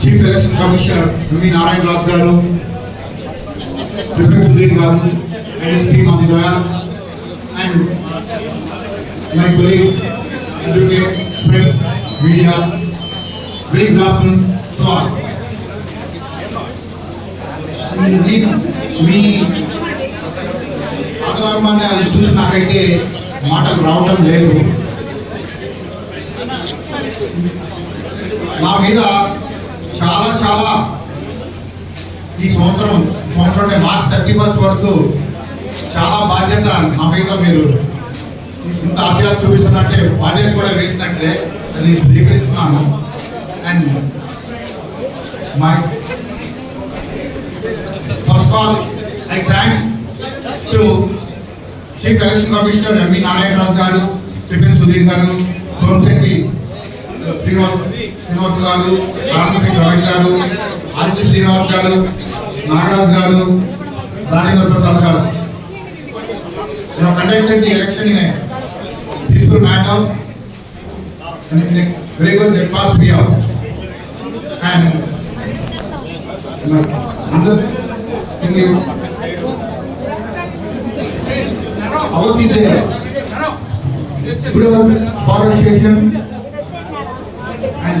Chief election commissioner M V Narayanraj గారు defence Sudheer గారు and his team on the dais and my colleague advocates friends media very good afternoon to all నేను మీ ఆదరాభిమానాలు చూసి నాకైతే మాటలు రావటం లేదు. నా మీద చాలా చాలా. ఈ సంవత్సరం సంవత్సరం అంటే మార్చ్ థర్టీ ఫస్ట్ వరకు చాలా బాధ్యత నా మీద మీరు. ఇంత అభ్యాసం చూపిస్తున్నట్టే బాధ్యత కూడా వేసినట్లే. నేను స్వీకరిస్తున్నాను. And my first all I thanks to chief election commissioner M V Narayanaraju గారు స్టిఫెన్ సుధీర్ గారు సోమశెట్టి శ్రీనివాస్ శ్రీనివాస్ గారు రామ్ సింగ్ రమేష్ గారు ఆదిత్య శ్రీనివాస్ గారు నాగరాజ్ గారు రాజేంద్ర ప్రసాద్ గారు We have conducted the election in a peaceful manner and in a very good atmosphere. And you know, another thing is ours is a good power station and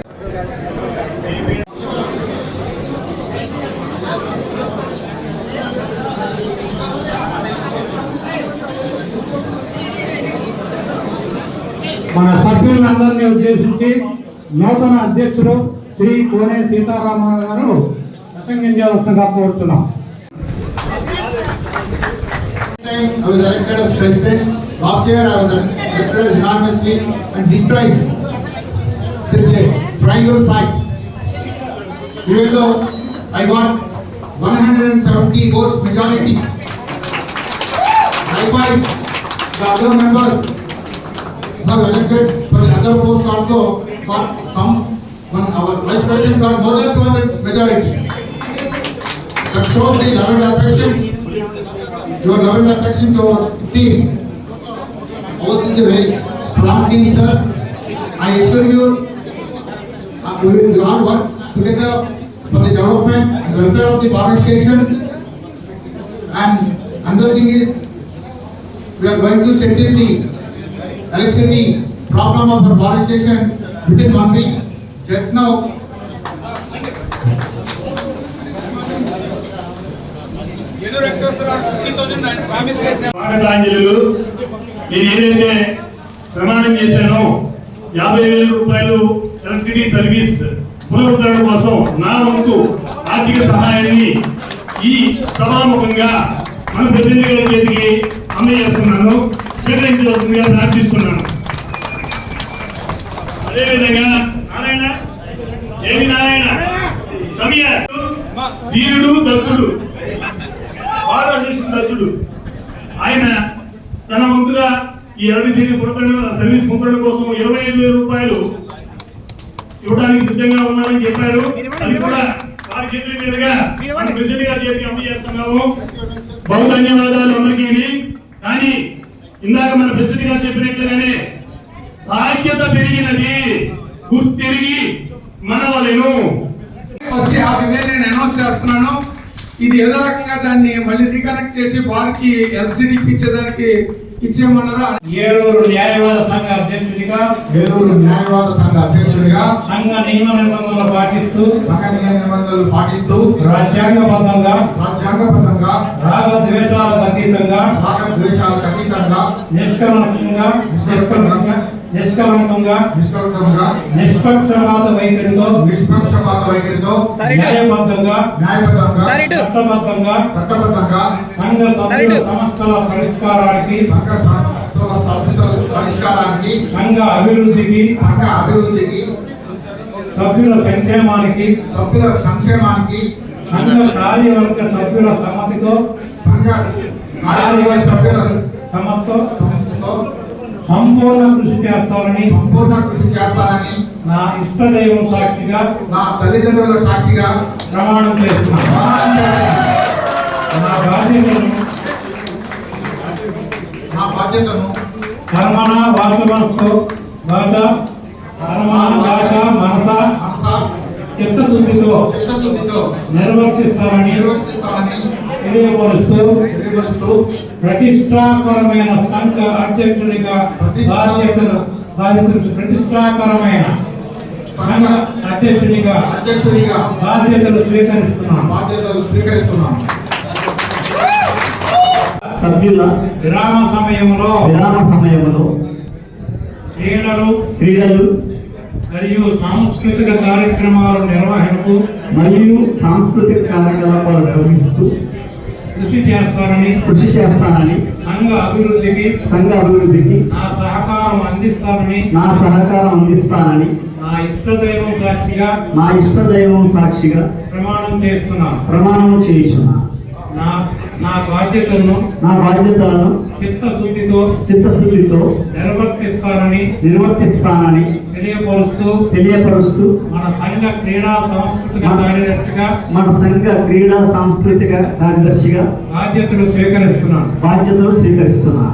మన సభ్యులందరినీ ఉద్దేశించి నూతన అధ్యక్షులు శ్రీ కోనె సీతారామారావు గారు ప్రసంగించవలసిందిగా కోరుతున్నాం. Even though I got 170 votes majority, likewise the other members were elected for the other posts also got some, one, our vice president got more than 200 majority. That shows the love and affection your love and affection to our team. Ours is a very strong team, sir. I assure you, uh, we will all work together for the development and welfare of the power station. And another thing is, we are going to settle the electricity problem of our power station within one week. Just now, స్వాగతాంజలిలు నేను ఏదైతే ప్రమాణం చేశానో యాభై వేల రూపాయలు electricity service పునరుద్ధరణ కోసం నా వంతు ఆర్థిక సహాయాన్ని ఈ సభాముఖంగా మన ప్రతినిధి గారి చేతికి అందజేస్తున్నాను స్వీకరించవలసిందిగా ప్రార్థిస్తున్నాను అదేవిధంగా నారాయణ ఏమి నారాయణ? రమ్య ధీరుడు దత్తుడు. బాగా దత్తుడు. ఆయన తన వంతుగా ఈ ఎలక్ట్రిసిటీ పునరుద్ధరణ సర్వీస్ ముద్రణ కోసం ఇరవై ఐదు వేల రూపాయలు ఇవ్వడానికి సిద్ధంగా ఉన్నారని చెప్పారు. అది కూడా వారి చేతుల మీదుగా మన ప్రెసిడెంట్ గారి చేతికి అందజేస్తున్నాము. బహు ధన్యవాదాలు అందరికీ. కానీ ఇందాక మన ప్రెసిడెంట్ గారు చెప్పినట్లుగానే బాధ్యత పెరిగినది గుర్తిరిగి మనవలెను. ఫస్ట్ యాభై వేలు నేను అనౌన్స్ చేస్తున్నాను. ఇది ఏదో రకంగా దాన్ని మళ్ళీ రీకనెక్ట్ చేసి వారికి ఎల్సిడి ఇచ్చేదానికి ఇచ్చేయమన్నారా? ఏలూరు న్యాయవాద సంఘ అధ్యక్షుడిగా ఏలూరు న్యాయవాద సంఘ అధ్యక్షుడిగా సంఘ నియమ నిబంధనలు పాటిస్తూ సంఘ నియమ నిబంధనలు పాటిస్తూ రాజ్యాంగబద్ధంగా రాజ్యాంగబద్ధంగా రాగ ద్వేషాలకు అతీతంగా రాగద్వేషాలకు అతీతంగా నిష్కలంకంగా నిష్కలంకంగా నిష్కలంకంగా నిష్కలంకంగా నిష్పక్షపాత వైఖరితో నిష్పక్షపాత వైఖరితో న్యాయబద్ధంగా న్యాయబద్ధంగా చట్టబద్ధంగా చట్టబద్ధంగా సంఘ సభ్యుల సమస్యల పరిష్కారానికి సంఘ సంస్థల సమస్యల పరిష్కారానికి సంఘ అభివృద్ధికి సంఘ అభివృద్ధికి సభ్యుల సంక్షేమానికి సభ్యుల సంక్షేమానికి సంఘ కార్యవర్గ సభ్యుల సమ్మతితో సంఘ కార్యవర్గ సభ్యుల సమతో సంస్థతో సంపూర్ణ కృషి చేస్తానని సంపూర్ణ కృషి చేస్తానని నా ఇష్టదైవం సాక్షిగా నా తల్లిదండ్రుల సాక్షిగా ప్రమాణం చేస్తున్నాను. నా బాధ్యతను నా బాధ్యతను కర్మణ వాచమస్తు వాచ కర్మణ వాచ మనస మనస చిత్తశుద్ధితో చిత్తశుద్ధితో నిర్వర్తిస్తానని నిర్వర్తిస్తానని తెలియపరుస్తూ తెలియపరుస్తూ ప్రతిష్టాకరమైన సంఘ అధ్యక్షుడిగా బాధ్యతలు బాధ్యతలు ప్రతిష్టాకరమైన సంఘ అధ్యక్షుడిగా అధ్యక్షుడిగా బాధ్యతలు స్వీకరిస్తున్నాను. బాధ్యతలు స్వీకరిస్తున్నాను. సభ్యుల విరామ సమయంలో విరామ సమయంలో క్రీడలు క్రీడలు మరియు సాంస్కృతిక కార్యక్రమాల నిర్వహణకు మరియు సాంస్కృతిక కార్యకలాపాలు నిర్వహిస్తూ కృషి చేస్తానని కృషి చేస్తానని సంఘ అభివృద్ధికి సంఘ అభివృద్ధికి నా సహకారం అందిస్తానని నా సహకారం అందిస్తానని నా ఇష్టదైవం సాక్షిగా నా ఇష్టదైవం సాక్షిగా ప్రమాణం చేస్తున్నాను. ప్రమాణం చేయుచున్నా నా నా బాధ్యతలను నా బాధ్యతలను చిత్తశుద్ధితో చిత్తశుద్ధితో నిర్వర్తిస్తానని నిర్వర్తిస్తానని తెలియపరుస్తూ తెలియపరుస్తూ మన సంఘ క్రీడా సాంస్కృతిక కార్యదర్శిగా మన సంఘ క్రీడా సాంస్కృతిక కార్యదర్శిగా బాధ్యతలు స్వీకరిస్తున్నాను. బాధ్యతలు స్వీకరిస్తున్నా